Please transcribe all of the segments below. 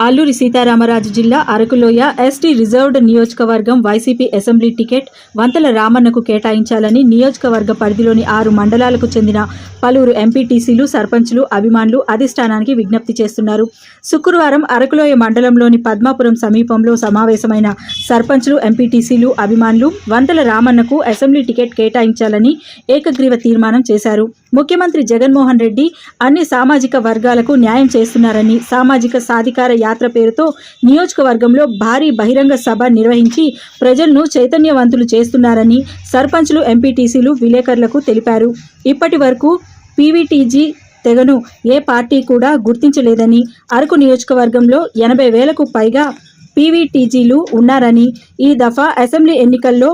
అల్లూరి సీతారామరాజు జిల్లా Arakuloya ST reserved నియోజకవర్గం YCP assembly ticket Vanthala రామన్నకు కేటాయించాలని నియోజకవర్గ పరిధిలోని ఆరు మండలాలకు చెందిన పలువురు ఎంపీటీసీలు సర్పంచ్లు అభిమానులు అధిష్టానానికి విజ్ఞప్తి చేస్తున్నారు. శుక్రవారం అరకులోయ మండలంలోని పద్మాపురం సమీపంలో సమావేశమైన సర్పంచ్లు ఎంపీటీసీలు అభిమానులు వంతల రామన్నకు అసెంబ్లీ టికెట్ కేటాయించాలని ఏకగ్రీవ తీర్మానం చేశారు. ముఖ్యమంత్రి జగన్మోహన్ రెడ్డి అన్ని సామాజిక వర్గాలకు న్యాయం చేస్తున్నారని సామాజిక సాధికార యాత్ర పేరుతో నియోజకవర్గంలో భారీ బహిరంగ సభ నిర్వహించి ప్రజలను చైతన్యవంతులు చేస్తున్నారని సర్పంచ్లు ఎంపీటీసీలు విలేకరులకు తెలిపారు. ఇప్పటి వరకు పీవీటీజీ తెగను ఏ పార్టీ కూడా గుర్తించలేదని అరకు నియోజకవర్గంలో ఎనభై వేలకు పైగా పీవీటీజీలు ఉన్నారని ఈ దఫా అసెంబ్లీ ఎన్నికల్లో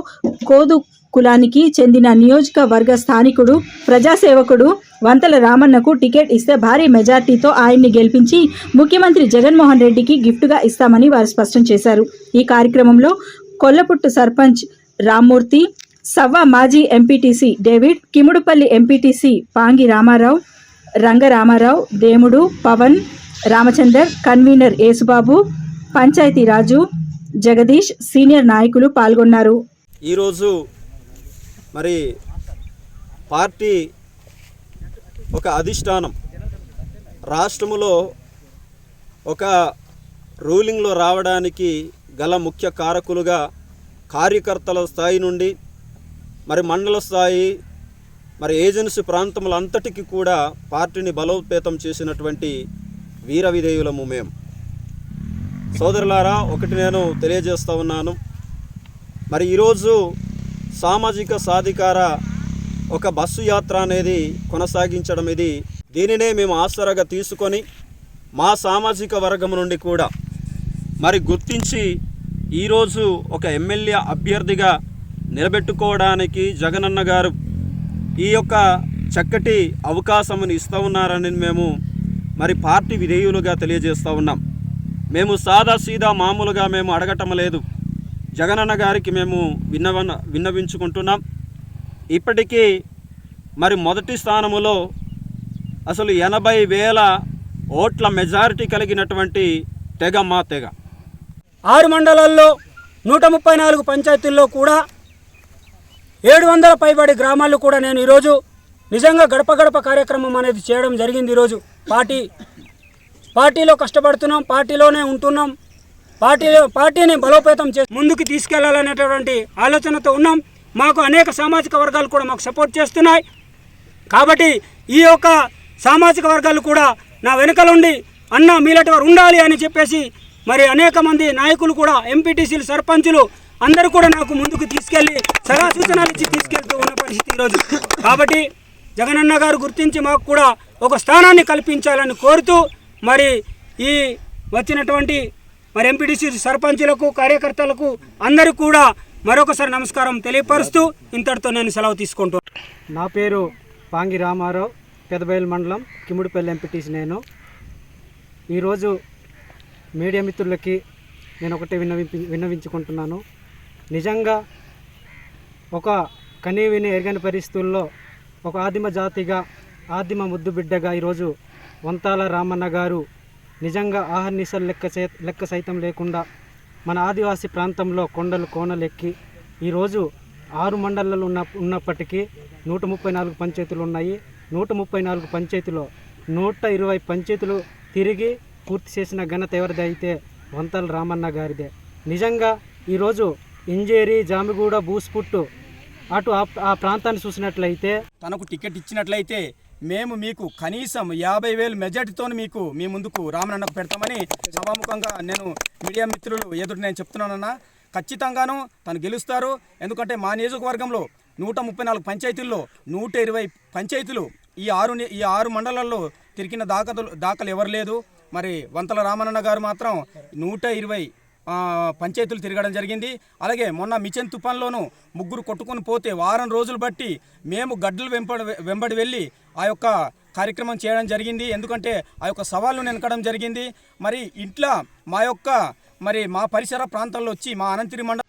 కోదు కులానికి చెందిన నియోజకవర్గ స్థానికుడు ప్రజాసేవకుడు వంతల రామన్నకు టికెట్ ఇస్తే భారీ మెజార్టీతో ఆయన్ని గెలిపించి ముఖ్యమంత్రి జగన్మోహన్ రెడ్డికి గిఫ్ట్గా ఇస్తామని వారు స్పష్టం చేశారు. ఈ కార్యక్రమంలో కొల్లపుట్టు సర్పంచ్ రామ్మూర్తి సవ్వ మాజీ MPTC David Kimudupalli MPTC Pangi Ramarao Rangaramarao Demudu Pavan Ramchander convener Yesubabu panchayati Raju Jagadish senior నాయకులు పాల్గొన్నారు. ఈరోజు మరి పార్టీ ఒక అధిష్టానం. రాష్ట్రములో ఒక రూలింగ్లో రావడానికి గల ముఖ్య కారకులుగా కార్యకర్తల స్థాయి నుండి మరి మండల స్థాయి మరి ఏజెన్సీ ప్రాంతములంతటికి కూడా పార్టీని బలోపేతం చేసినటువంటి వీర విధేయులము మేము సోదరులారా ఒకటి నేను తెలియజేస్తూ ఉన్నాను. మరి ఈరోజు సామాజిక సాధికార ఒక బస్సు యాత్ర అనేది కొనసాగించడం ఇది. దీనినే మేము ఆసరగా తీసుకొని మా సామాజిక వర్గం నుండి కూడా మరి గుర్తించి ఈరోజు ఒక ఎమ్మెల్యే అభ్యర్థిగా నిలబెట్టుకోవడానికి జగనన్న గారు ఈ యొక్క చక్కటి అవకాశమును ఇస్తూ ఉన్నారని మేము మరి పార్టీ విధేయులుగా తెలియజేస్తూ ఉన్నాం. మేము సాదా సీదా మామూలుగా మేము అడగటం లేదు. జగనన్న గారికి మేము విన్నవన విన్నవించుకుంటున్నాం. ఇప్పటికీ మరి మొదటి స్థానములో అసలు ఎనభై వేల ఓట్ల మెజారిటీ కలిగినటువంటి తెగ మా తెగ. ఆరు మండలాల్లో నూట ముప్పై నాలుగు పంచాయతీల్లో కూడా ఏడు వందల పైబడి గ్రామాల్లో కూడా నేను ఈరోజు నిజంగా గడప గడప కార్యక్రమం అనేది చేయడం జరిగింది ఈరోజు. పార్టీ పార్టీలో కష్టపడుతున్నాం పార్టీలోనే ఉంటున్నాం. పార్టీ పార్టీని బలోపేతం చేసి ముందుకు తీసుకెళ్ళాలనేటటువంటి ఆలోచనతో ఉన్నాం. మాకు అనేక సామాజిక వర్గాలు కూడా మాకు సపోర్ట్ చేస్తున్నాయి. కాబట్టి ఈ యొక్క సామాజిక వర్గాలు కూడా నా వెనుకలుండి అన్న మీలాంటి వారు ఉండాలి అని చెప్పేసి మరి అనేక మంది నాయకులు కూడా ఎంపీటీసీలు సర్పంచులు అందరూ కూడా నాకు ముందుకు తీసుకెళ్ళి సలహా సూచనలు ఇచ్చి తీసుకెళ్తూ ఉన్న పరిస్థితి ఈరోజు. కాబట్టి జగనన్న గారు గుర్తించి మాకు కూడా ఒక స్థానాన్ని కల్పించాలని కోరుతూ మరి ఈ వచ్చినటువంటి మరి ఎంపీటీసీ సర్పంచులకు కార్యకర్తలకు అందరూ కూడా మరొకసారి నమస్కారం తెలియపరుస్తూ ఇంతటితో నేను సెలవు తీసుకుంటున్నాను నా పేరు పాంగి రామారావు పెదబయలు మండలం కిముడిపల్లి ఎంపీటీసీ నేను. ఈరోజు మీడియా మిత్రులకి నేను ఒకటే విన్నవింపి విన్నవించుకుంటున్నాను. నిజంగా ఒక కనీ విని ఎరగని పరిస్థితుల్లో ఒక ఆదిమ జాతిగా ఆదిమ ముద్దు బిడ్డగా ఈరోజు వంతాల రామన్న గారు నిజంగా ఆహర్నిశలు లెక్క సై లెక్క సైతం లేకుండా మన ఆదివాసీ ప్రాంతంలో కొండలు కోనలెక్కి ఈరోజు ఆరు మండలాలు ఉన్న ఉన్నప్పటికీ నూట ముప్పై నాలుగు పంచాయతీలు ఉన్నాయి. నూట ముప్పై నాలుగు పంచాయతీలో నూట ఇరవై పంచాయతీలు తిరిగి పూర్తి చేసిన ఘనత ఎవరిది అయితే వంతల రామన్న గారిదే. నిజంగా ఈరోజు ఇంజేరి జామిగూడ బూస్పుట్టు అటు ఆ- ఆ ప్రాంతాన్ని చూసినట్లయితే తనకు టికెట్ ఇచ్చినట్లయితే మేము మీకు కనీసం యాభై వేలు మెజార్టీతో మీకు మీ ముందుకు రామనన్నకు పెడతామని సభాముఖంగా నేను మీడియా మిత్రులు ఎదురు నేను చెప్తున్నానన్నా. ఖచ్చితంగాను తను గెలుస్తారు. ఎందుకంటే మా నియోజకవర్గంలో నూట ముప్పై నాలుగు పంచాయతీల్లో నూట ఇరవై పంచాయతీలు ఈ ఆరు ఈ ఆరు మండలాల్లో తిరిగిన దాఖలు దాఖలు ఎవరు లేదు. మరి వంతల రామనన్న గారు మాత్రం నూట ఇరవై పంచాయతీలు తిరగడం జరిగింది. అలాగే మొన్న మిచెన్ తుఫాన్లోనూ ముగ్గురు కొట్టుకొని పోతే వారం రోజులు బట్టి మేము గడ్డలు వెంబడి వెంబడి వెళ్ళి ఆ యొక్క కార్యక్రమం చేయడం జరిగింది. ఎందుకంటే ఆ యొక్క సవాళ్ళను వెనకడం జరిగింది. మరి ఇంట్లో మా యొక్క మరి మా పరిసర ప్రాంతాల్లో వచ్చి మా అనంతరి మండలం